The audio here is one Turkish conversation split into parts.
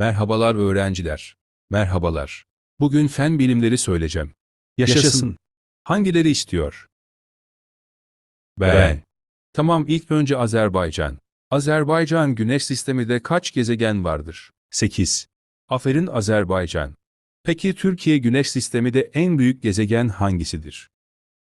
Merhabalar öğrenciler. Merhabalar. Bugün fen bilimleri söyleyeceğim. Yaşasın. Hangileri istiyor? Ben. Tamam ilk önce Azerbaycan. Azerbaycan güneş sisteminde kaç gezegen vardır? 8. Aferin Azerbaycan. Peki Türkiye güneş sisteminde en büyük gezegen hangisidir?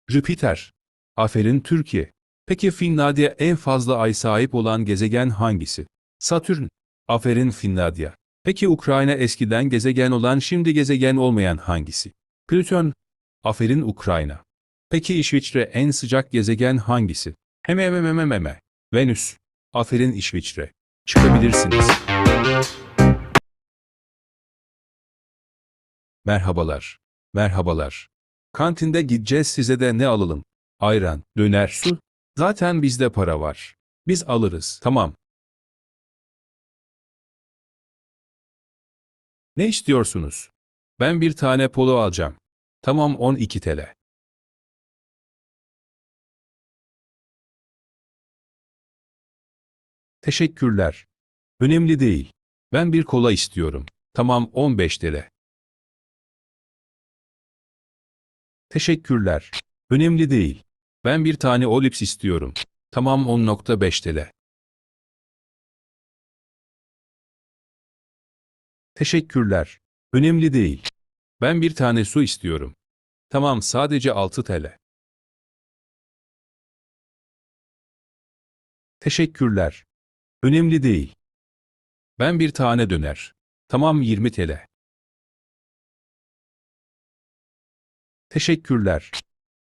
Jüpiter. Aferin Türkiye. Peki Finlandiya en fazla ay sahip olan gezegen hangisi? Satürn. Aferin Finlandiya. Peki Ukrayna eskiden gezegen olan şimdi gezegen olmayan hangisi? Plüton. Aferin Ukrayna. Peki İsviçre en sıcak gezegen hangisi? Heme heme heme heme heme. Venüs. Aferin İsviçre. Çıkabilirsiniz. Merhabalar. Merhabalar. Kantinde gideceğiz size de ne alalım? Ayran, döner, su. Zaten bizde para var. Biz alırız. Tamam. Ne istiyorsunuz? Ben bir tane polo alacağım. Tamam 12 TL. Teşekkürler. Önemli değil. Ben bir kola istiyorum. Tamam 15 TL. Teşekkürler. Önemli değil. Ben bir tane olips istiyorum. Tamam 10.5 TL. Teşekkürler. Önemli değil. Ben bir tane su istiyorum. Tamam sadece 6 TL. Teşekkürler. Önemli değil. Ben bir tane döner. Tamam 20 TL. Teşekkürler.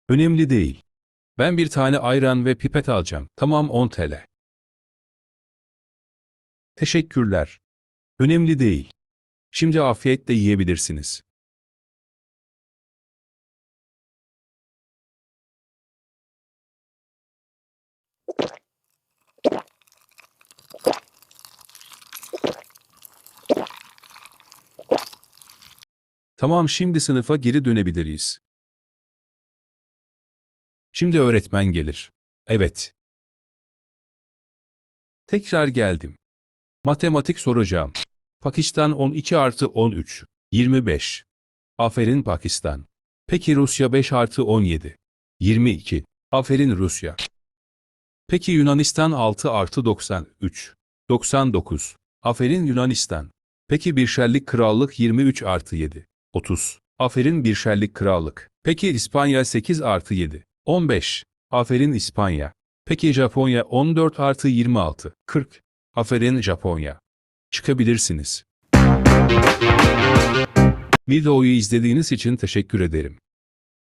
Önemli değil. Ben bir tane ayran ve pipet alacağım. Tamam 10 TL. Teşekkürler. Önemli değil. Şimdi afiyetle yiyebilirsiniz. Tamam şimdi sınıfa geri dönebiliriz. Şimdi öğretmen gelir. Evet. Tekrar geldim. Matematik soracağım. Pakistan 12 artı 13. 25. Aferin Pakistan. Peki Rusya 5 artı 17. 22. Aferin Rusya. Peki Yunanistan 6 artı 93. 99. Aferin Yunanistan. Peki Birşerlik Krallık 23 artı 7. 30. Aferin Birşerlik Krallık. Peki İspanya 8 artı 7. 15. Aferin İspanya. Peki Japonya 14 artı 26. 40. Aferin Japonya. Çıkabilirsiniz. Videoyu izlediğiniz için teşekkür ederim.